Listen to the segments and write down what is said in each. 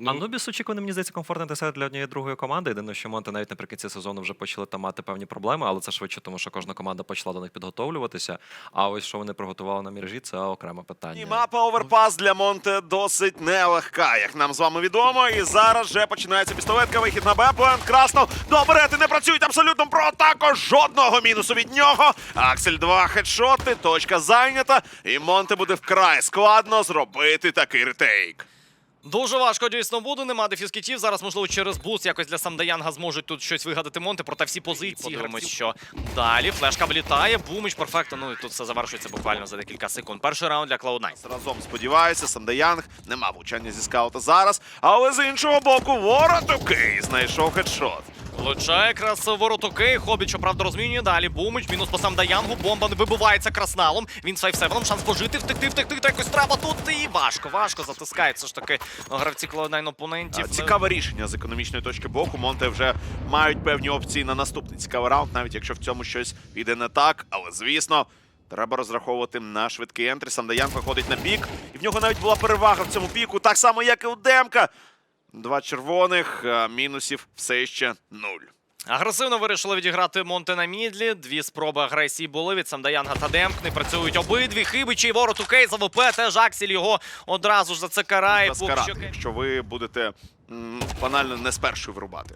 Ну, Анубіс очікуваний, мені здається, комфортний десерт для однієї другої команди. Єдине, що Монти навіть наприкінці сезону вже почали там мати певні проблеми, але це швидше, тому що кожна команда почала до них підготовлюватися. А ось що вони приготували на міражі, це окреме питання. І мапа оверпас для Монте досить нелегка, як нам з вами відомо. І зараз вже починається пістолетка, вихід на Б, план красно. Доберети не працюють абсолютно про також жодного мінусу від нього. Аксель 2 хедшоти, точка зайнята. І Монте буде вкрай складно зробити такий ретейк. Дуже важко дійсно буде, нема дефіскітів. Зараз, можливо, через буст якось для Самдаянга зможуть тут щось вигадати Монти, проте всі позиції. Подивимось, що далі. Флешка влітає, бумич перфектно. Ну і тут все завершується буквально за декілька секунд. Перший раунд для Cloud9. Разом сподіваюся, Самдаянг нема влучання зі скаута зараз. Але з іншого боку, Воротукий знайшов хедшот. Влучає якраз воротоки. Хобіт, щоправда, розмінює далі. Бумич, мінус по Самдаянгу. Бомба не вибивається красналом. Він 5-7. Шанс пожити, втекти, втекти. Та якось треба тут. І важко, важко затискають. Все ж таки гравці Cloud9 опонентів. Цікаве рішення з економічної точки боку. Монте вже мають певні опції на наступний цікавий раунд, навіть якщо в цьому щось піде не так. Але звісно, треба розраховувати на швидкий ентрі. Самдаян виходить на пік, і в нього навіть була перевага в цьому піку, так само, як і у Демка. Два червоних, а мінусів все ще нуль. Агресивно вирішили відіграти Монте на мідлі. Дві спроби агресії були від Самдаянга та Демкни. Працюють обидві. Хибичі, ворот у кейс АВП. Теж Аксіль його одразу ж за це карає. Що... якщо ви будете банально не з першою вирубати.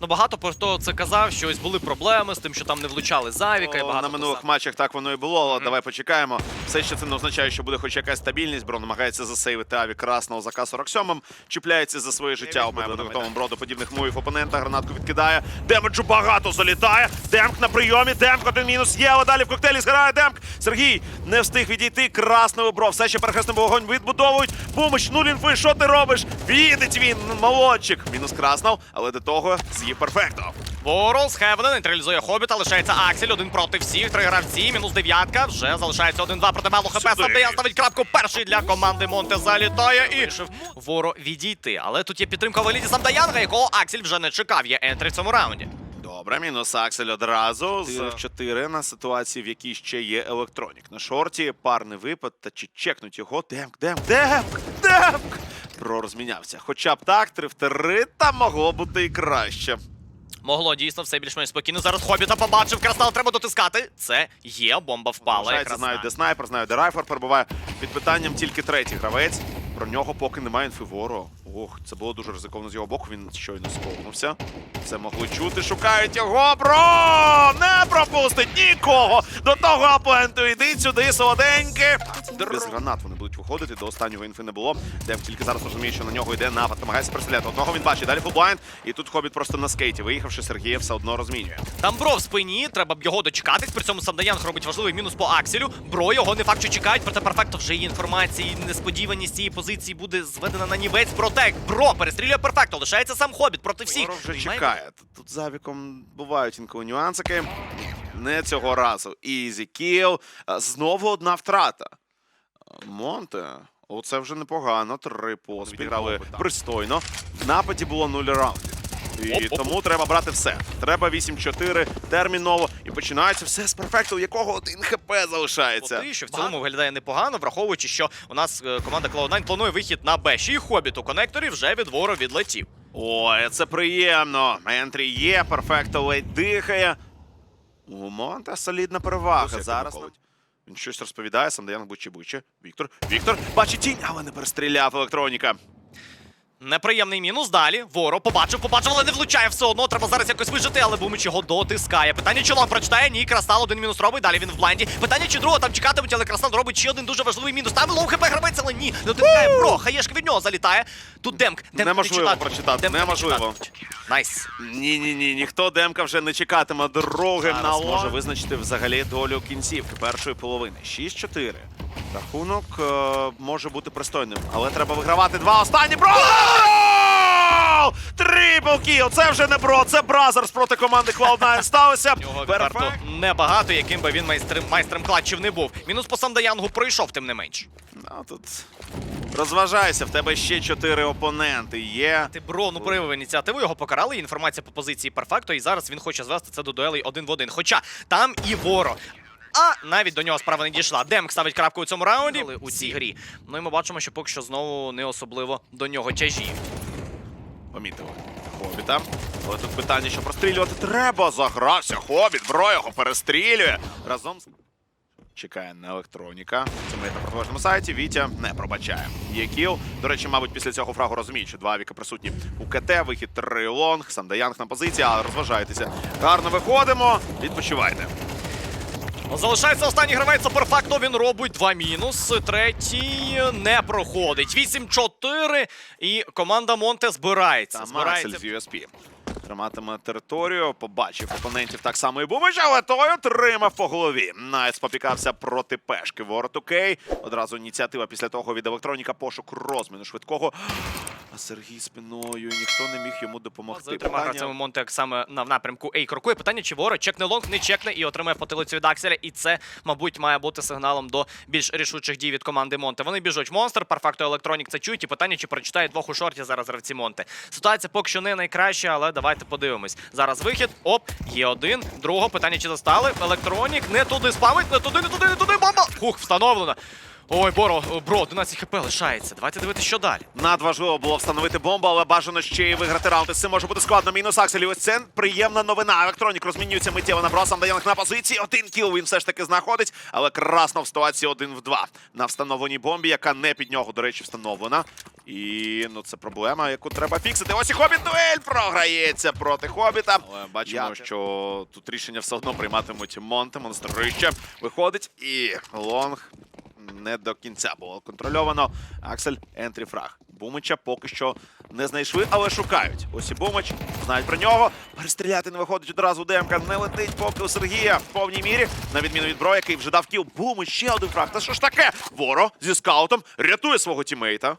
Ну багато про хто це казав, що ось були проблеми з тим, що там не влучали Завіка. і багато на минулих писав. матчах так воно і було, але Мгм. давай почекаємо. Все ще це не означає, що буде хоч якась стабільність. Бро намагається засейвити Аві красного за К-47. Чіпляється за своє життя. Обидва на готовому броду подібних мувів опонента. Гранатку відкидає. Демеджу багато залітає. Демк на прийомі. Демк один мінус є, але далі в коктейлі згорає Демк. Сергій не встиг відійти. Красного бро. Все ще перехресним вогонь відбудовують. Бумич, нуль інфи. Що ти робиш? Відить він, молодчик. Мінус краснов, але до того з'їв перфекто. Ворол з Хевена нейтралізує Хобіта, лишається Аксель, один проти всіх, три гравці, мінус дев'ятка, вже залишається один-два проти Мелу ХП. Самдеян ставить крапку перший для команди Монте залітає і вирішив Воро відійти. Але тут є підтримка в еліті Самдаянга, якого Аксель вже не чекав. Є ентри в цьому раунді. Добре, мінус Аксель одразу з 4 на ситуації, в якій ще є електронік. На шорті парний випад, та чи чекнуть його. Демк, демк, демк, демк! Бро розмінявся. Хоча б так, 3 в 3, та могло бути і краще. Могло дійсно все більш-менш спокійно. Зараз Хобіта побачив, Красав, треба дотискати. Це є, бомба впала. Знаю, знають, де снайпер, знаю, де райфер перебуває. Під питанням тільки третій гравець. Про нього поки немає інфивору. Ох, це було дуже ризиковано з його боку. Він щойно сповнився. Це могли чути. Шукають його. Бро! Не пропустить нікого! До того апленту. Іди сюди, солоденьки. Без гранат вони будуть виходити. До останнього інфи не було. Дев тільки зараз розуміє, що на нього йде напад. Намагається перестріляти. Одного він бачить. Далі фулблайнд. І тут хобіт просто на скейті. Виїхавши, Сергія все одно розмінює. Там бро в спині, треба б його дочекатись. При цьому Самдаянг робить важливий мінус по Акселю. Бро його не факт, що чекають, проте перфекто вже є інформації. Несподіваність цієї позиції буде зведена на нівець. Протек. Бро перестрілює перфекто. Лишається сам хобіт проти всіх. Ворог вже Приймає чекає. Тут, тут за віком бувають інколи нюансики. Не цього разу. Ізі кіл. Знову одна втрата. Монте. Оце вже непогано. Три поспіль. Грали пристойно. В нападі було нуль раундів. І тому треба брати все. Треба 8-4 терміново. І починається все з перфекту, у якого один хп залишається. Поти, що в цілому виглядає непогано, враховуючи, що у нас е, команда Cloud9 планує вихід на Б. Ще й хобіт у конекторі вже від вору відлетів. Ой, це приємно. Ентрі є, перфекто ледь дихає. У Монта солідна перевага. Зараз він щось розповідає, Самдаян Бучі-Бучі. Віктор. Віктор бачить тінь, але не перестріляв електроніка. Неприємний мінус далі. Воро побачив, побачив, але не влучає все одно. Треба зараз якось вижити, але Бумич його дотискає. Питання, чи лонг прочитає? Ні, Крастал один мінус робить. Далі він в блайнді. Питання, чи другого там чекатимуть, але Крастал робить ще один дуже важливий мінус. Там лоу хп гравець, але ні. Дотискає бро. Хаєшка від нього залітає. Тут демк. демк Неможливо не прочитати, Демка не неможливо. Найс. Ні, ні, ні, ніхто Демка вже не чекатиме другим на може може визначити взагалі долю кінцівки першої половини. 6-4. Рахунок е, може бути пристойним, але треба вигравати два останні. Бро! Трипл кіл! Це вже не бро, це Бразерс проти команди Cloud9 сталося. Відверто небагато, яким би він майстрем, майстрем клатчів не був. Мінус по Самдаянгу пройшов, тим не менш. Ну, тут розважайся, в тебе ще чотири опоненти є. Ти бро, ну проявив ініціативу, його покарали. Інформація по позиції перфекто, і зараз він хоче звести це до дуелей один в один. Хоча там і Воро. а навіть до нього справа не дійшла. Демк ставить крапку у цьому раунді у цій грі. Ну і ми бачимо, що поки що знову не особливо до нього тяжі. Помітили Хобіта. Але тут питання, що прострілювати треба. Загрався Хобіт, бро його перестрілює. Разом з. Чекає на електроніка. Це ми на протилежному сайті. Вітя не пробачає. Є кіл. До речі, мабуть, після цього фрагу розуміють, що два віка присутні у КТ. Вихід три лонг. Сандаянг на позиції, але розважайтеся. Гарно виходимо. Відпочивайте. Залишається останній гравець Суперфакту. Він робить два мінус. Третій не проходить. 8-4. І команда Монте збирається. Та збирається. Марсель з USP. Триматиме територію, побачив опонентів так само і Бумич, але той отримав по голові. Найс попікався проти пешки. Ворот окей. Одразу ініціатива після того від електроніка пошук розміну швидкого. А Сергій спиною і ніхто не міг йому допомогти. Трьома гравцями. Монтек саме на напрямку Ей крокує. Питання, чи Воро чекне лонг, не чекне і отримає потилицю від Акселя. І це, мабуть, має бути сигналом до більш рішучих дій від команди Монте. Вони біжуть. Монстр, парфакто електронік це чують. І питання, чи прочитають двох у шорті зараз гравці Монте. Ситуація поки що не найкраща, але давайте подивимось. Зараз вихід. Оп, є один. Другого питання, чи застали. Електронік не туди спамить, не туди, не туди, не туди. Бомба! Хух, встановлено. Ой, Боро, бро, 11 хп лишається. Давайте дивитися, що далі. Надважливо було встановити бомбу, але бажано ще й виграти раунд. Це може бути складно. Мінус Акселі. Ось це приємна новина. Електронік розмінюється миттєво набросом. Даянок на позиції. Один кіл він все ж таки знаходить, але красно в ситуації один в два на встановленій бомбі, яка не під нього, до речі, встановлена. І ну це проблема, яку треба фіксити. Ось і Хобіт дуель програється проти Хобіта. Але бачимо, Я- що тут рішення все одно прийматимуть Монте. Монстрище виходить і лонг не до кінця було контрольовано. Аксель ентріфраг. Бумича поки що не знайшли, але шукають. Ось і Бумич, знають про нього. Перестріляти не виходить одразу. Демка не летить поки у Сергія в повній мірі. На відміну від Бро, який вже дав кіл. Бумич, ще один фраг. Та що ж таке? Воро зі скаутом рятує свого тімейта.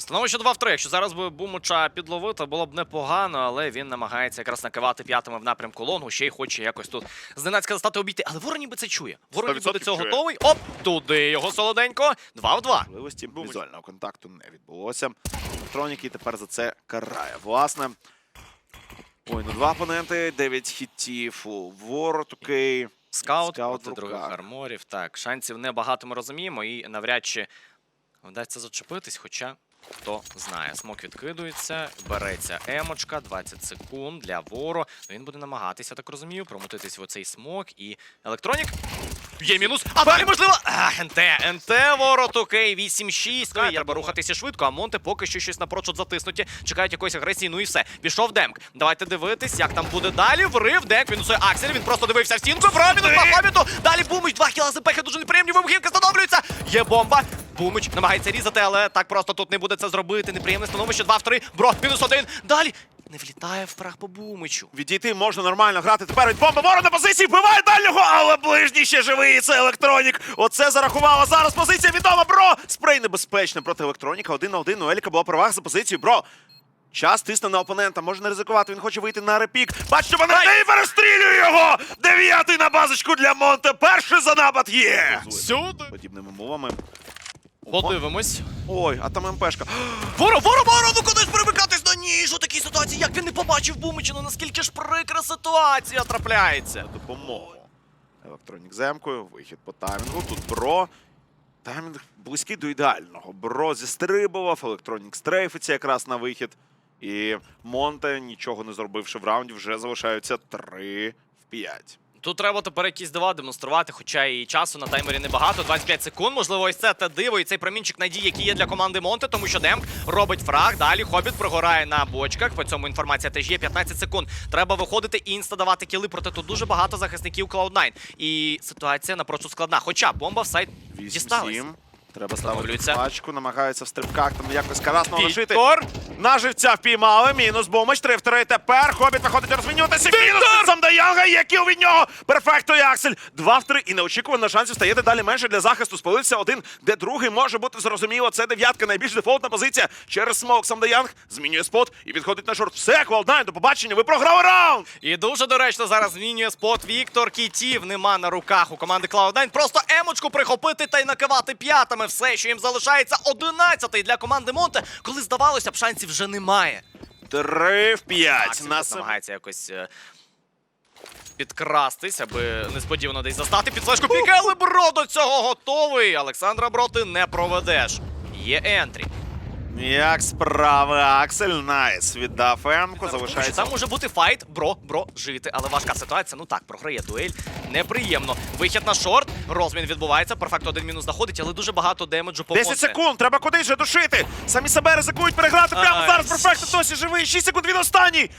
Становище 2 в 3. Якщо зараз би Бумуча підловити, було б непогано, але він намагається якраз накивати п'ятими в напрямку лонгу, ще й хоче якось тут зненацька стати обійти. Але ворон ніби це чує. Ворон ніби до цього чує. готовий. Оп, туди його солоденько. 2 в 2. Можливості візуального контакту не відбулося. Електроніки тепер за це карає. Власне. Ой, ну два опоненти, 9 хітів. у Ворот, окей. Скаут, Скаут проти других арморів. Так, шансів небагато ми розуміємо, і навряд чи вдасться зачепитись, хоча. Хто знає, смок відкидується, береться емочка, 20 секунд для вору. Ну, Він буде намагатися, так розумію, промутитись в оцей смок і електронік. Є мінус. А далі можливо. А, НТ, НТ, ворот, окей, 8-6. Ну, треба рухатися швидко, а Монте поки що щось напрочуд затиснуті. Чекають якоїсь агресії, ну і все. Пішов Демк. Давайте дивитись, як там буде далі. Врив Демк, мінусує Аксель. Він просто дивився в стінку. Промінус по хобіту. Далі Бумич, два кіла запехи, дуже неприємні вибухівки встановлюються. Є бомба. Бумич намагається різати, але так просто тут не буде це зробити. Неприємне становище 2 в 3. Бро, мінус один. Далі. Не влітає в фраг по Бумичу. Відійти можна нормально грати. Тепер від бомба ворот на позиції вбиває дальнього, але ближній ще живий. і Це електронік. Оце зарахувало. Зараз позиція відома. Бро! Спрей небезпечний проти електроніка. Один на один. У Еліка була перевага за позицією. Бро. Час тисне на опонента, може не ризикувати, він хоче вийти на репік. Бачите, вони не перестрілює його! Дев'ятий на базочку для Монте. Перший за напад є! Сюди. Подібними мовами. Подивимось. Ой, а там МПшка. Воро, воро, воро, ну куди ж перемикатись на ніж у такій ситуації? Як він не побачив Бумича? Ну наскільки ж прикра ситуація трапляється? допомогу. Електронік земкою, вихід по таймінгу. Тут бро. Таймінг близький до ідеального. Бро зістрибував, електронік стрейфиться якраз на вихід. І Монте, нічого не зробивши в раунді, вже залишаються 3 в 5. Тут треба тепер якісь дива демонструвати, хоча і часу на таймері небагато. 25 секунд. Можливо, ось це те диво і цей промінчик надії, який є для команди Монте, тому що Демк робить фраг. Далі Хобіт прогорає на бочках. По цьому інформація теж є 15 секунд. Треба виходити і інста давати кіли, проте тут дуже багато захисників Cloud9. І ситуація напрочуд складна. Хоча бомба в сайт дісталась. 8-7. Треба ставити Встановлюється. пачку, намагаються в стрибках там якось карасно лишити. Віктор! На живця впіймали, мінус бомбич, 3 в 3 тепер. Хобіт виходить розмінюватися. Мінус від Самдаянга, є кіл від нього. Перфекто і Аксель. 2 в 3 і неочікувано шансів стає дедалі менше для захисту. Спалився один, де другий може бути зрозуміло. Це дев'ятка, найбільш дефолтна позиція. Через смок Самдаянг змінює спот і відходить на шорт. Все, Квалднайн, до побачення, ви програли раунд! І дуже доречно зараз змінює спот Віктор Кітів. Нема на руках у команди Cloud9. Просто емочку прихопити та й накивати п'ятами. Все, що їм залишається. 11-й для команди Монте, коли здавалося б, шансів вже немає. Три в 5. Максим На намагається якось е, підкрастись, аби несподівано десь застати під флешку піка, але Бро до цього готовий. Олександра Бро ти не проведеш. Є ентрі. Як справи, Аксель Найс віддав Емку, залишається. Там може бути файт, бро, бро, жити, але важка ситуація. Ну так, програє дуель. Неприємно. Вихід на шорт, розмін відбувається. Перфект один мінус заходить, але дуже багато демеджу по 10 секунд, треба кудись же душити. Самі себе ризикують переграти прямо Ай. зараз. Перфект досі живий. 6 секунд він останній.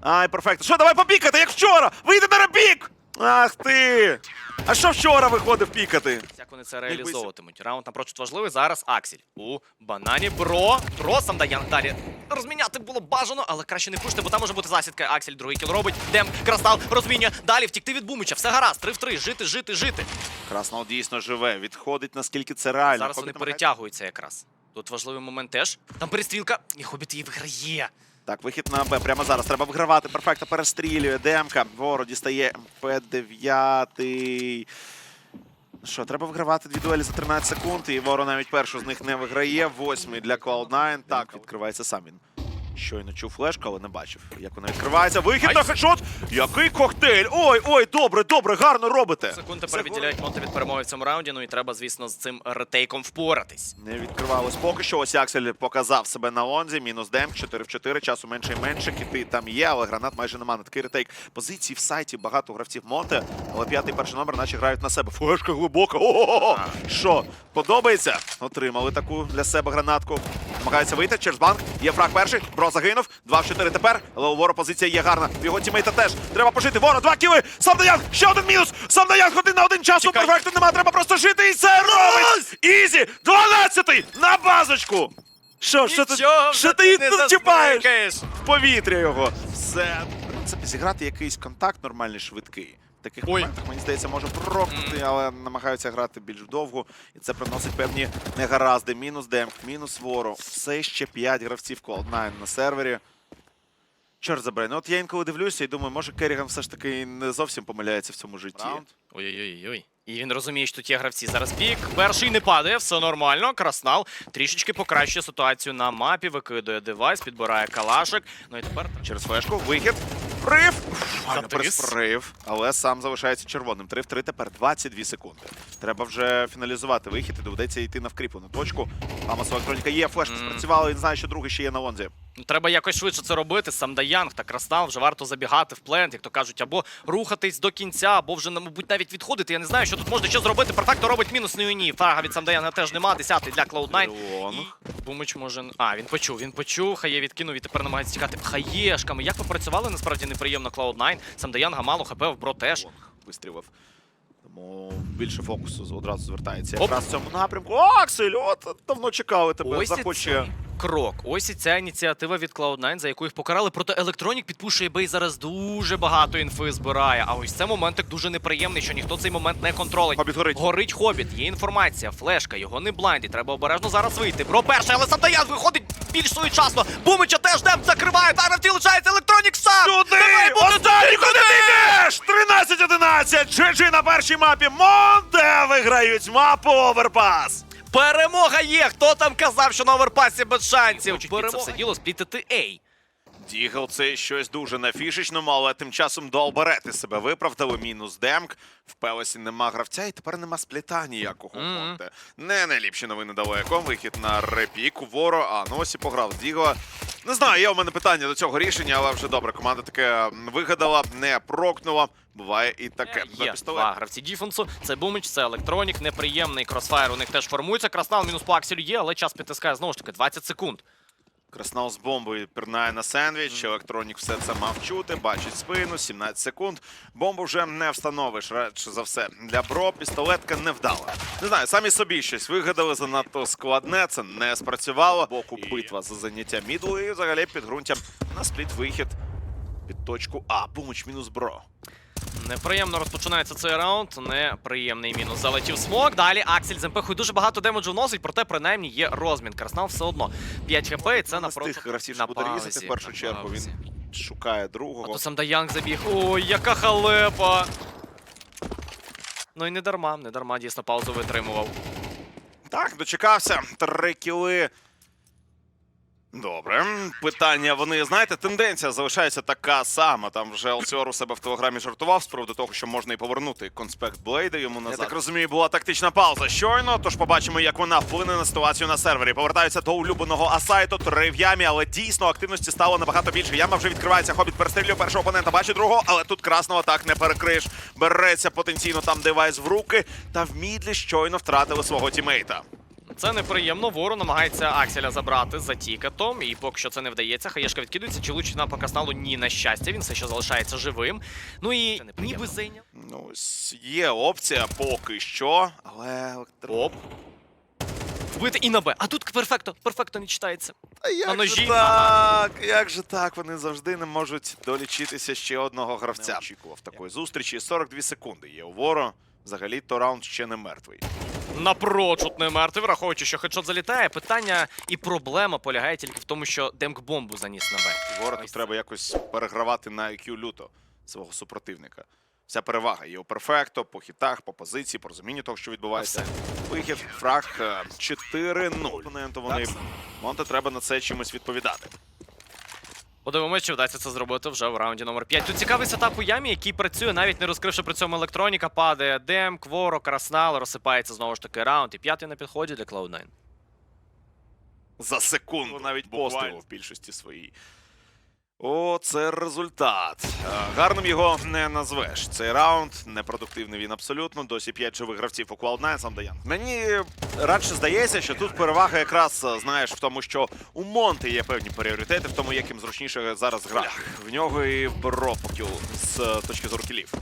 Ай, перфект. Що, давай попікати, як вчора. Вийди на репік. Ах ти. А що вчора виходив пікати? Як вони це реалізовуватимуть? Раунд напрочуд важливий. Зараз Аксель. У банані бро. Бро сам Даян далі. Розміняти було бажано, але краще не пушити, бо там може бути засідка. Аксель другий кіл робить. Дем, Крастал, розмінює. Далі втікти від Бумича. Все гаразд. 3 в 3. Жити, жити, жити. Краснол дійсно живе. Відходить наскільки це реально. Зараз Хобіт вони перетягуються якраз. Тут важливий момент теж. Там перестрілка. І Хобіт її виграє. Так, вихід на Б прямо зараз. Треба вигравати. Перфекто перестрілює. Демка. Воро дістає МП-9. Що, треба вигравати дві дуелі за 13 секунд, і Воро навіть першу з них не виграє. Восьмий для Cloud9. Так, відкривається сам він. Щойно чув флешку, але не бачив, як вона відкривається. Вихід на хедшот! Який коктейль! Ой, ой, добре, добре, гарно робите! Секунд тепер відділяють Монте від перемоги в цьому раунді. Ну і треба, звісно, з цим ретейком впоратись. Не відкривалось поки що. Ось Аксель показав себе на лонзі. Мінус демп, 4 в 4, часу менше і менше. Кіти там є, але гранат майже нема. На такий ретейк. Позиції в сайті багато гравців Монте, але п'ятий перший номер наче грають на себе. Флешка глибока. Ого! Що, подобається? Отримали таку для себе гранатку. Намагається вийти через банк. Є фраг перший. Бро загинув. 2 в 4 тепер. Але у Воро позиція є гарна. Його тімейта теж. Треба пожити. Воро, два кіли. Сам Даян. Ще один мінус. Сам Даян один на один часу. Чекай. Перфекту нема. Треба просто жити. І це робить. Ізі. 12-й на базочку. Що, що ти, що вже ти тут чіпаєш? В повітря його. Все. В принципі, зіграти якийсь контакт нормальний, швидкий. Таких Ой. моментах, мені здається, може прокнути, але намагаються грати більш довго. І це приносить певні негаразди. Мінус демк, мінус вору. Все ще 5 гравців Cloud9 на сервері. Чорт забирай. Ну от я інколи дивлюся і думаю, може Керріган все ж таки не зовсім помиляється в цьому житті. Ой-ой-ой. І він розуміє, що тут є гравці. Зараз пік. Перший не падає, все нормально. Краснал трішечки покращує ситуацію на мапі, викидує девайс, підбирає калашик. Ну і тепер Через флешку, вихід. Прив! Файно Затис. але сам залишається червоним. 3 в 3 тепер 22 секунди. Треба вже фіналізувати вихід і доведеться йти на вкріплену точку. Амос електроніка є, флешка спрацювала, він знає, що другий ще є на лонзі. Ну, Треба якось швидше це робити. Сам Даянг та Краснал вже варто забігати в плент, як то кажуть, або рухатись до кінця, або вже, мабуть, навіть відходити. Я не знаю, що тут можна ще зробити. Перфекто робить мінус на юні. Фрага від Самдаянга теж нема. Десятий для Cloud9. І Бумич може. А, він почув, він почув, хає відкинув і тепер намагається тікати хаєшками. Як попрацювали, насправді неприємно Cloud9. Сам Даянга мало хп, в бро теж. Вистрілив. Тому більше фокусу одразу звертається. Якраз в цьому напрямку. О, Аксель, от давно чекали тебе. Захоче. Крок. Ось і ця ініціатива від Cloud9, за яку їх покарали. Проте Electronic підпушує бей зараз дуже багато інфи збирає. А ось це моментик дуже неприємний, що ніхто цей момент не контролить. Хобіт горить. Горить хобіт, є інформація, флешка, його не блайнді. Треба обережно зараз вийти. Бро перший, але Сантаян виходить більш своєчасно. Бумича теж демп закриває. Тариф лишається Electronic сам. Сюди! Останній, куди ти йдеш? 13-11! GG на першій мапі. Монте виграють мапу Оверпас. Перемога є! Хто там казав, що на оверпасі без шансів? Хочуть Перемога. Це все діло сплітити Ей. Дігл це щось дуже на фішечному, але тим часом до Албарети себе виправдали. Мінус демк. В Пелесі нема гравця, і тепер нема спліта ніякого. Mm -hmm. Не найліпші новини далеко. Вихід на репік у Воро. А ну ось і пограв Дігла. Не знаю, є у мене питання до цього рішення, але вже добре. Команда таке вигадала, не прокнула. Буває і таке. Е, Є два гравці Діфенсу. Це Бумич, це Електронік, неприємний кросфайр у них теж формується. Краснал мінус по акселю є, але час підтискає знову ж таки 20 секунд. Краснал з бомбою пірнає на сендвіч. Електронік все це мав чути, бачить спину, 17 секунд. Бомбу вже не встановиш, радше за все. Для бро пістолетка не вдала. Не знаю, самі собі щось вигадали занадто складне, це не спрацювало. Боку битва за заняття мідлу і взагалі підґрунтям на спліт вихід під точку А. Бумич мінус бро. Неприємно розпочинається цей раунд. Неприємний мінус. Залетів смок. Далі Аксель з МПХ дуже багато демеджу вносить, проте принаймні є розмін. Краснал все одно 5 хп, і це напроти гравців, що на буде різати в першу чергу. Він шукає А другого. то сам Даянг забіг. Ой, яка халепа! Ну і не дарма, не дарма дійсно паузу витримував. Так, дочекався. Три кіли. Добре. Питання, вони, знаєте, тенденція залишається така сама. Там вже Елсіор у себе в телеграмі жартував з приводу того, що можна і повернути конспект Блейда йому назад. Я так розумію, була тактична пауза щойно, тож побачимо, як вона вплине на ситуацію на сервері. Повертаються до улюбленого Асайту, три в ямі, але дійсно активності стало набагато більше. Яма вже відкривається. Хобіт перестрілює першого опонента, бачить другого, але тут красного так не перекриш. Береться потенційно там девайс в руки, та в мідлі щойно втратили свого тімейта. Це неприємно. Вору намагається Акселя забрати за тікетом, і поки що це не вдається. Хаєшка відкидується, чи лучить на покасналу ні на щастя. Він все ще залишається живим. Ну і ніби зайняв. Ну, є опція поки що, але Оп. Вбити і на Б. А тут перфекто, перфекто не читається. Та як На ножі. же так? Як же так? Вони завжди не можуть долічитися ще одного гравця. Не очікував такої зустрічі. 42 секунди є у Воро. Взагалі, то раунд ще не мертвий. Напрочуд не мертвий, враховуючи, що хедшот залітає. Питання і проблема полягає тільки в тому, що Демк бомбу заніс на Б. Ось треба якось перегравати на IQ люто свого супротивника. Вся перевага є у перфекто, по хітах, по позиції, по розумінню того, що відбувається. Вихід, фраг е, 4-0. Опоненту вони Монте треба на це чимось відповідати. Подивимось, чи вдасться це зробити вже в раунді номер 5. Тут цікавий сетап у ямі, який працює, навіть не розкривши при цьому електроніка, падає Дем, Кворо, Краснал, розсипається знову ж таки раунд. І п'ятий на підході для Cloud9. за секунду навіть пострілу в більшості своїй. О, це результат. Е, Гарним його не назвеш. Цей раунд непродуктивний він абсолютно. Досі 5 живих гравців у Cloud9 сам Даян. Мені радше здається, що тут перевага якраз е, знаєш в тому, що у Монти є певні пріоритети, в тому, яким зручніше зараз грати. В нього і в Бропокю з е, точки зору кілів.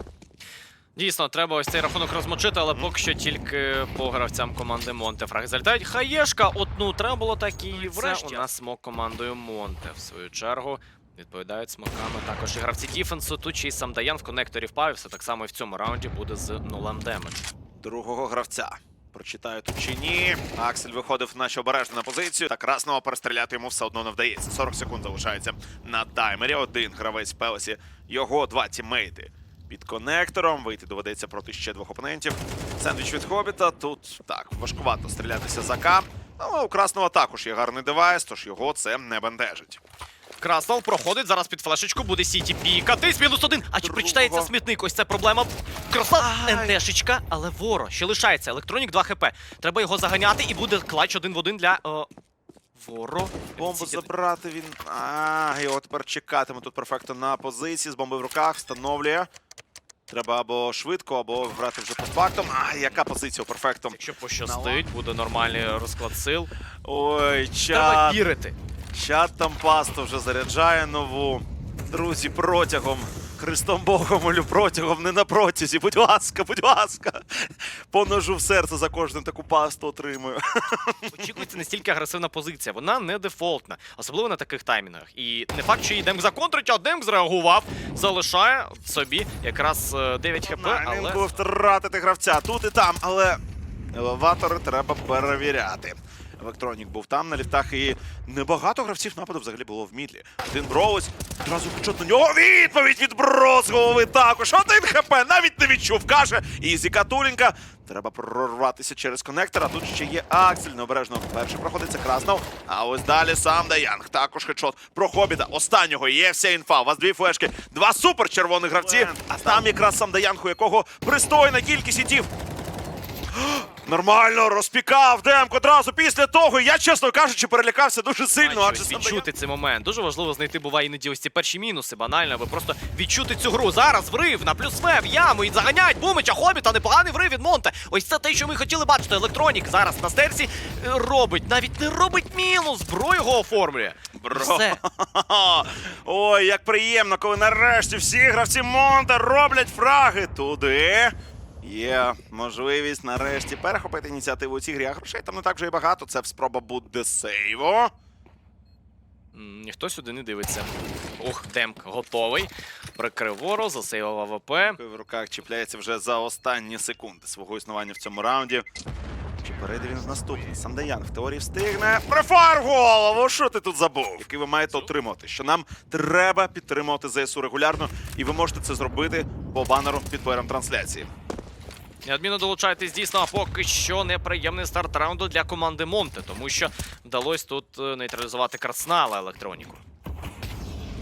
Дійсно, треба ось цей рахунок розмочити, але поки що тільки по гравцям команди Монте. Фраги залітають. Хаєшка, от ну треба було так і врешті. У нас смок командою Монте. В свою чергу відповідають смоками також і гравці Діфенсу. Тут ще й сам Даян в коннекторі впав. так само і в цьому раунді буде з нулем демедж. другого гравця. Прочитаю тут чи ні. Аксель виходив наче обережно на позицію. Та красного перестріляти йому все одно не вдається. 40 секунд залишається на таймері. Один гравець в Пелесі. Його два тіммейти. Під конектором вийти доведеться проти ще двох опонентів. Сендвіч від Хобіта. Тут так важкувато стрілятися за К. Але у красного також є гарний девайс, тож його це не бентежить. Краснал проходить зараз під флешечку, буде Сіті пікатись. Мінус один. А чи прочитається смітник? Ось це проблема. Краснал НТшечка, але Воро ще лишається. Електронік 2 хп. Треба його заганяти і буде клач один в один для о, Воро. Бомбу забрати він. А, його тепер чекатиме тут перфекто на позиції з бомби в руках, встановлює. Треба або швидко, або грати вже по фактам. А, яка позиція у перфектом? Якщо пощастить, буде нормальний розклад сил. Ой, Треба чат. вірити. Чат там пасту вже заряджає нову. Друзі, протягом. Христом Богом молю протягом, не на протязі. Будь ласка, будь ласка. По ножу в серце за кожну таку пасту отримую. Очікується настільки агресивна позиція. Вона не дефолтна, особливо на таких таймінгах. І не факт, що їй Демк законтрить, а Демк зреагував, залишає собі якраз е, 9 хп, Він але буде втратити гравця тут і там, але елеватори треба перевіряти. Електронік був там на ліфтах, і небагато гравців нападу взагалі було в мідлі. Один броусь, одразу почут на нього. Відповідь від Бро з голови також. Один хп, навіть не відчув. Каже Ізі Катулінка. Треба прорватися через коннектор, а тут ще є Аксель. Необережно перший проходиться Краснов. А ось далі сам Даянг. Також хедшот про Хобіта. Останнього є вся інфа. У вас дві флешки, два супер червоних гравці. А там якраз сам Даянг, у якого пристойна кількість ітів. Нормально, розпікав Демко одразу після того. Я, чесно кажучи, перелякався дуже сильно, адже сам відчути цей момент. Дуже важливо знайти буває іноді ось ці перші мінуси, банально, аби просто відчути цю гру. Зараз врив на плюс В, в яму і заганяють Бумича, Хобіта, непоганий врив від Монте. Ось це те, що ми хотіли бачити. Електронік зараз на стерці е, робить, навіть не робить мінус, бро його оформлює. Бро. Все. Ой, як приємно, коли нарешті всі гравці Монта роблять фраги туди. Є можливість нарешті перехопити ініціативу у цій грі. А грошей там не так вже і багато. Це спроба буде сейво. Ніхто сюди не дивиться. Ух, Демк готовий. Прикрив вору, засейвив АВП. В руках чіпляється вже за останні секунди свого існування в цьому раунді. Чи перейде він в наступний? Сандаян в теорії встигне. Префар в голову! Що ти тут забув? Який ви маєте отримати? Що нам треба підтримувати ЗСУ регулярно, і ви можете це зробити по банеру під плеєром трансляції. Неодмінно долучайтесь дійсно, а поки що неприємний старт раунду для команди Монте, тому що вдалося тут е, нейтралізувати Краснала електроніку.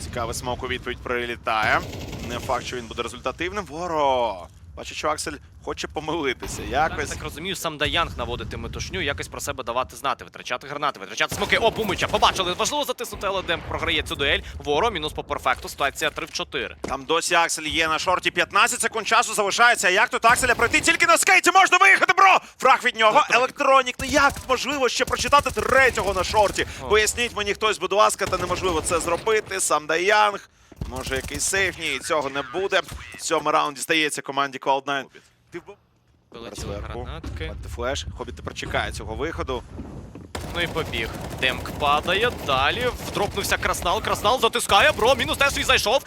Цікавий смок у відповідь прилітає. Не факт, що він буде результативним. Воро! Бачу, що Аксель хоче помилитися. Я Якось. так розумію, сам Даянг наводити метушню, якось про себе давати знати, витрачати гранати, витрачати смоки. О, Пумича, побачили, важливо затиснути, але Демп програє цю дуель. Воро, мінус по перфекту, ситуація 3 в 4. Там досі Аксель є на шорті. 15 секунд часу залишається. Як тут Акселя пройти? Тільки на скейті можна виїхати, бро! Фраг від нього. Електронік. Ну як можливо ще прочитати третього на шорті? О. Поясніть мені хтось, будь ласка, та неможливо це зробити. Сам Даянг. Може якийсь сейф? Ні, цього не буде. В цьому раунді стається команді Cloud9. Ти Полетіли гранатки. Флеш. Хобіт тепер чекає цього виходу. Ну і побіг. Демк падає. Далі вдропнувся Краснал. Краснал затискає. Бро, мінус теж свій зайшов.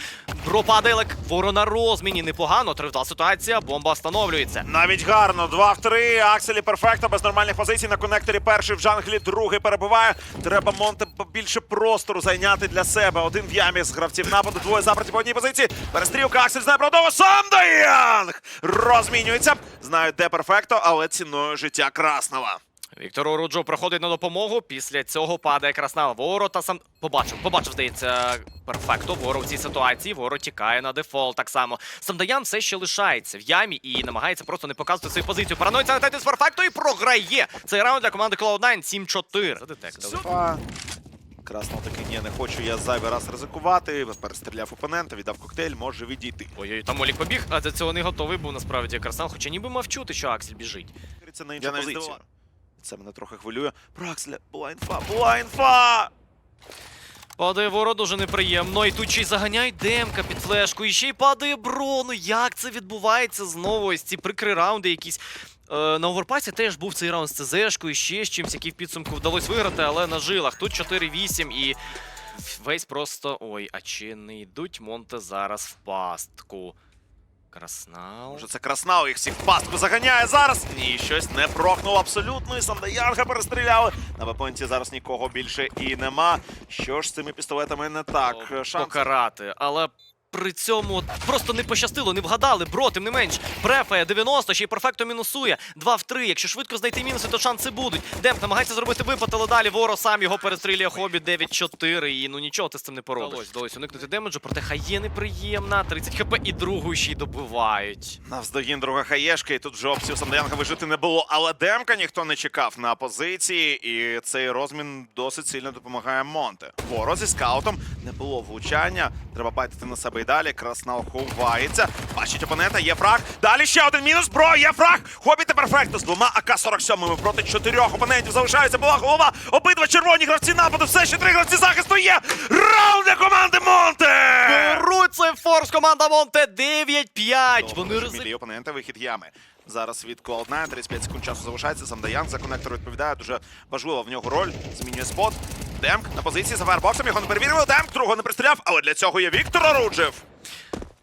Бро падає, лек. Воро на розміні. Непогано. 3 ситуація. Бомба встановлюється. Навіть гарно. 2 в 3. Акселі перфекто, без нормальних позицій. На конекторі перший в джанглі, другий перебуває. Треба Монте більше простору зайняти для себе. Один в ямі з гравців нападу, двоє запроти по одній позиції. Перестрілка, Аксель знає правдово. Сам Даянг! Розмінюється. Знають, де перфекто, але ціною життя Краснова. Віктор Оруджо проходить на допомогу. Після цього падає Краснал. Воро та сам побачив. Побачив, здається, перфекто. Воро в цій ситуації. Воро тікає на дефолт так само. Самдаян все ще лишається в ямі і намагається просто не показувати свою позицію. Параноїться летати з перфекту і програє. Цей раунд для команди Cloud9 7-4. Задетектили. Опа. Краснов ні, не хочу я зайвий раз ризикувати. Перестріляв опонента, віддав коктейль, може відійти. Ой-ой, там Олік побіг, а до цього не готовий був насправді Краснал, хоча ніби мав чути, що Аксель біжить. Це на іншу Я навіть позицію. Це мене трохи хвилює. Про Акселя, була інфа, була інфа! Падає воро дуже неприємно. І тут ще й заганяють демка під флешку. І ще й падає бро. Ну як це відбувається знову? Ось ці прикри раунди якісь. Е, на оверпасі теж був цей раунд з ЦЗшкою, ще з чимось, який в підсумку вдалося виграти, але на жилах. Тут 4-8 і весь просто. Ой, а чи не йдуть Монте зараз в пастку? Краснал. Може це Краснау їх всіх в пастку заганяє зараз. Ні, щось не прохнуло абсолютно. І Сандаярга перестріляли. На вепонці зараз нікого більше і нема. Що ж з цими пістолетами не так? Шанс покарати. Але при цьому просто не пощастило, не вгадали. Бро, тим не менш, префає 90, ще й перфекто мінусує. 2 в 3. Якщо швидко знайти мінуси, то шанси будуть. Демп намагається зробити випад, але далі Воро сам його перестрілює хобі 9-4. І ну нічого ти з цим не поробиш. Вдалось уникнути демеджу, проте хає неприємна. 30 хп і другу ще й добивають. Навздогін друга хаєшка, і тут вже опцію Сандаянга вижити не було. Але Демка ніхто не чекав на позиції, і цей розмін досить сильно допомагає Монте. Воро зі скаутом не було влучання. Треба байтити на себе і далі. Краснал ховається. Бачить опонента, є фраг. Далі ще один мінус. Бро, є фраг. Хобіти перфекто з двома АК-47 проти чотирьох опонентів залишається. Була голова. Обидва червоні гравці нападу. Все ще три гравці захисту є. Раунд для команди Монте! Беруть цей форс команда Монте 9-5. Вони Вони опонента вихід ями. Зараз від Cloud9, 35 секунд часу залишається. Сам Даян за коннектор відповідає. Дуже важлива в нього роль. Змінює спот. Демк на позиції за фаєрбоксом. Його не перевірили. Демк другого не пристріляв, але для цього є Віктор Оруджев.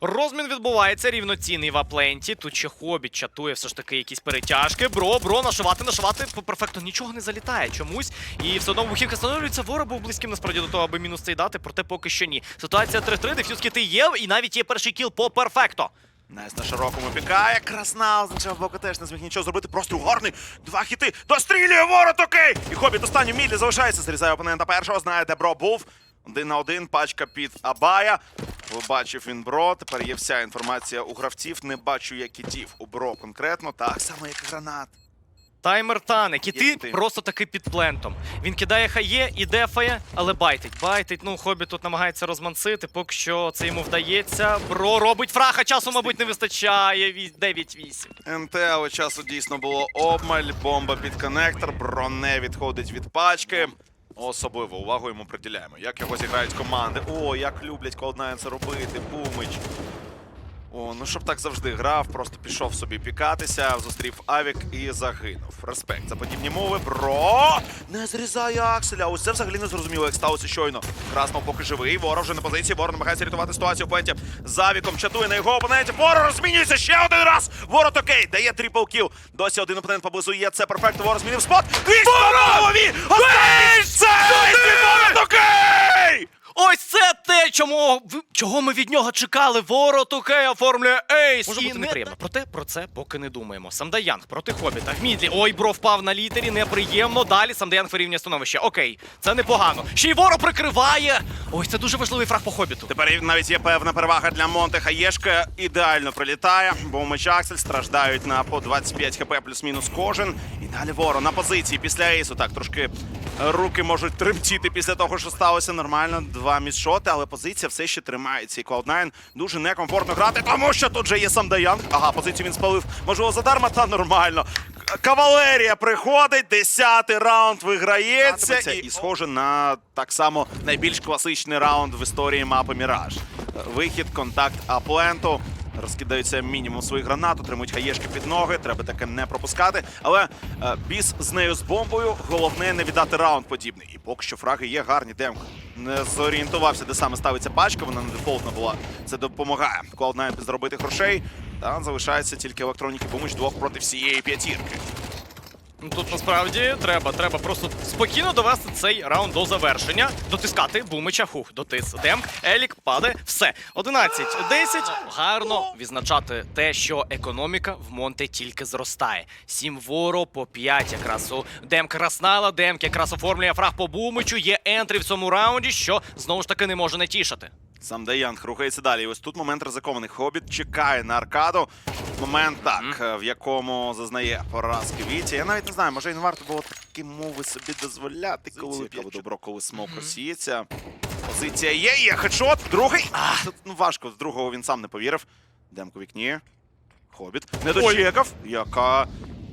Розмін відбувається рівноцінний в апленті. Тут ще хобіт чатує все ж таки якісь перетяжки. Бро, бро, нашивати, нашивати. Перфекту нічого не залітає чомусь. І все одно вухівка встановлюється. Вора був близьким насправді до того, аби мінус цей дати, проте поки що ні. Ситуація 3-3, дефюз кіти є, і навіть є перший кіл по перфекто. Найс на широкому пікає. Краснал з іншого боку теж не зміг нічого зробити. Просто гарний. Два хіти. Дострілює ворот, окей! І хобіт останню мілі залишається. Зрізає опонента першого. Знає, де бро був. Один на один. Пачка під Абая. Побачив він бро. Тепер є вся інформація у гравців. Не бачу, як кітів у бро конкретно. Так само, як гранат. Таймер тане, кіти Є кіти. просто таки під плентом. Він кидає хає і дефає, але байтить. Байтить. Ну, хобі тут намагається розмансити. Поки що це йому вдається. Бро робить фраха, часу, мабуть, не вистачає. 9-8. НТ, але часу дійсно було обмаль. Бомба під коннектор. Бро не відходить від пачки. Особливу увагу йому приділяємо. Як його зіграють команди. О, як люблять Cloud9 це робити. Пумич. О, ну щоб так завжди грав, просто пішов собі пікатися, зустрів Авік і загинув. Респект за подібні мови. Бро! Не зрізає Акселя. Ось це взагалі не зрозуміло, як сталося щойно. Краснов поки живий. Ворог вже на позиції. Ворог намагається рятувати ситуацію пенті. За Авіком чатує на його опоненті. Ворог розмінюється ще один раз. Ворот окей. Дає трипл кіл. Досі один опонент поблизу є. Це перфект. Ворог змінив спот. Вісь по голові! Останній! Це! Ворот окей! Ось це те, чому чого ми від нього чекали. Ворот окей, оформлює ейс. Може бути не неприємно. Проте про це поки не думаємо. Самдаянг проти Хобіта. В мідлі. Ой, бро впав на літері. Неприємно. Далі Самдаянг вирівнює становище. Окей, це непогано. Ще й Воро прикриває. Ось це дуже важливий фраг по Хобіту. Тепер навіть є певна перевага для Монте. Хаєшка ідеально прилітає, бо меч Аксель страждають на по 25 хп плюс-мінус кожен. І далі Воро на позиції після ейсу. Так, трошки руки можуть тремтіти після того, що сталося. Нормально, два місшоти, але позиція все ще тримається. І Cloud9 дуже некомфортно грати, тому що тут же є сам Даян. Ага, позицію він спалив. Можливо, задарма, та нормально. Кавалерія приходить, десятий раунд виграється. І, і схоже на так само найбільш класичний раунд в історії мапи Міраж. Вихід, контакт апленту. Розкидаються мінімум своїх гранат, отримують хаєшки під ноги, треба таке не пропускати. Але е, біс з нею з бомбою. Головне не віддати раунд подібний. І поки що фраги є гарні. Демко не зорієнтувався, де саме ставиться пачка. Вона не дефолтна була. Це допомагає. Cloud9 зробити грошей. Та залишається тільки електроніки поміч двох проти всієї п'ятірки. Ну, Тут насправді треба, треба просто спокійно довести цей раунд до завершення, дотискати Бумича, хух, дотис Демк, Елік падає, все. 11-10. Гарно відзначати те, що економіка в Монте тільки зростає. Сім воро по 5 якраз у Демк Краснала, Демк якраз оформлює фраг по Бумичу, є ентрі в цьому раунді, що знову ж таки не може не тішити. Сам Деянг рухається далі. І ось тут момент ризикований. Хобіт чекає на аркаду. Момент так, е, в якому зазнає поразки Віті. Я навіть не знаю, може не варто було такі мови собі дозволяти, коли вип'є добро, коли смок розсіється. Позиція є, є хедшот. Другий. Тут, ну важко, з другого він сам не повірив. Демко вікні. Хобіт. Не дочекав. Яка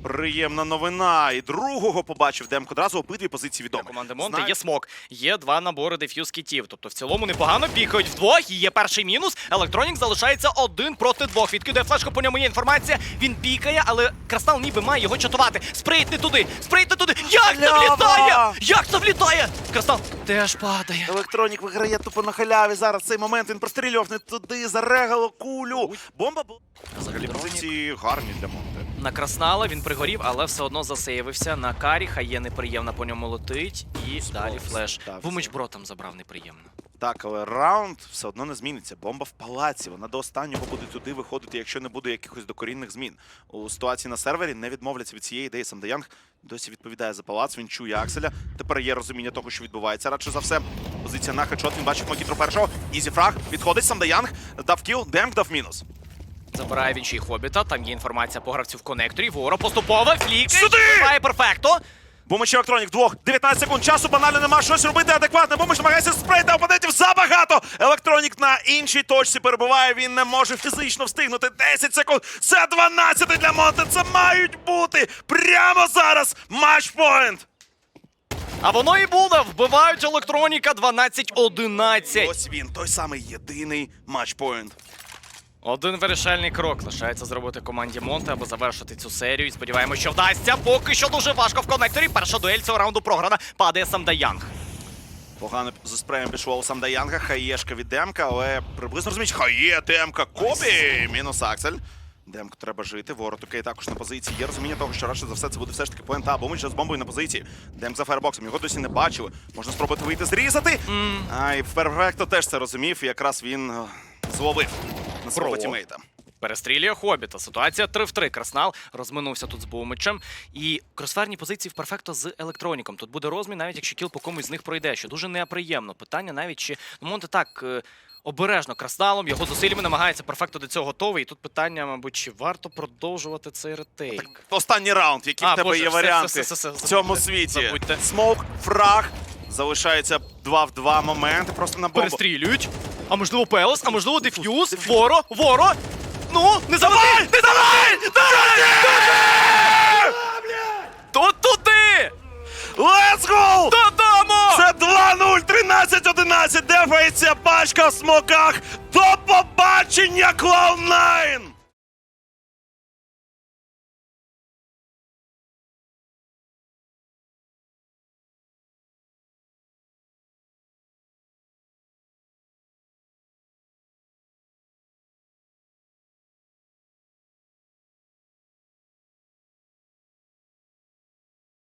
приємна новина. І другого побачив Демко одразу обидві позиції Для відомі. команди Монте Знаю- є смок, є два набори деф'юз кітів. Тобто в цілому непогано пікають вдвох. І є перший мінус. Електронік залишається один проти двох. Відкидає флешку, по ньому є інформація. Він пікає, але Крастал ніби має його чатувати. Спрейт не туди! Спрейт не туди! Як це Халява! влітає? Як це влітає? Крастал теж падає. Електронік виграє тупо на халяві. Зараз цей момент він прострілював не туди, зарегало кулю. Бомба була. Взагалі позиції гарні для Монте. На Краснала він пригорів, але все одно засейвився. На карі хає неприємно по ньому летить. І далі флеш. стався. Бумич бро там забрав неприємно. Так, але раунд все одно не зміниться. Бомба в палаці. Вона до останнього буде туди виходити, якщо не буде якихось докорінних змін. У ситуації на сервері не відмовляться від цієї ідеї. Самдаянг досі відповідає за палац. Він чує Акселя. Тепер є розуміння того, що відбувається. Радше за все. Позиція на хедшот. Він бачить Макітру першого. Ізі фраг. Відходить Самдаянг. Дав кіл. Демк дав мінус. Забирає він ще й хобіта. Там є інформація по гравцю в конекторі. Воро поступово. Флік. Сюди! Перфекто. Бумич електронік двох. 19 секунд часу. Банально нема щось робити адекватно. Бумич намагається спрейти опонентів забагато. Електронік на іншій точці перебуває. Він не може фізично встигнути. 10 секунд. Це 12 для Монте. Це мають бути прямо зараз. Матчпоінт. А воно і буде. Вбивають електроніка 12-11. Ось він, той самий єдиний матчпоінт. Один вирішальний крок лишається зробити команді Монте, аби завершити цю серію. І сподіваємося, що вдасться. Поки що дуже важко в конекторі. Перша дуель цього раунду програна. Падає сам Даянг. Погано за спреєм пішов сам Даянга, хаєшка від Демка, але приблизно розумієш, хає Демка, Кобі, мінус Аксель. Демку треба жити, ворот окей також на позиції. Є розуміння того, що радше за все це буде все ж таки плента, або ми ще з бомбою на позиції. Демк за фаербоксом, його досі не бачили. Можна спробувати вийти зрізати. А і Перфекто теж це розумів, і якраз він е, зловив на свого тімейта. Перестрілює Хобіта. Ситуація 3 в 3. Краснал розминувся тут з Бумичем. І кросферні позиції в перфекто з електроніком. Тут буде розмін, навіть якщо кіл по комусь з них пройде, що дуже неприємно. Питання навіть чи ну, Монте так. е, Обережно красналом, його зусиллями намагається перфекто до цього готовий. І тут питання, мабуть, чи варто продовжувати цей ретейк? Останній раунд, які А, в тебе Боже, є все, варіанти все, все, все, в цьому забудьте, світі. забудьте. Смоук, фраг. Залишається 2 в 2 моменти. Просто на бомбу. Перестрілюють. А можливо, Пелос, а можливо, деф'юз. Воро, воро. Ну, не заводи! Не заводи! Тут туди! Let's go! Додому! Це 2-0, 13-11, дефається пачка в смоках. До побачення, Cloud9!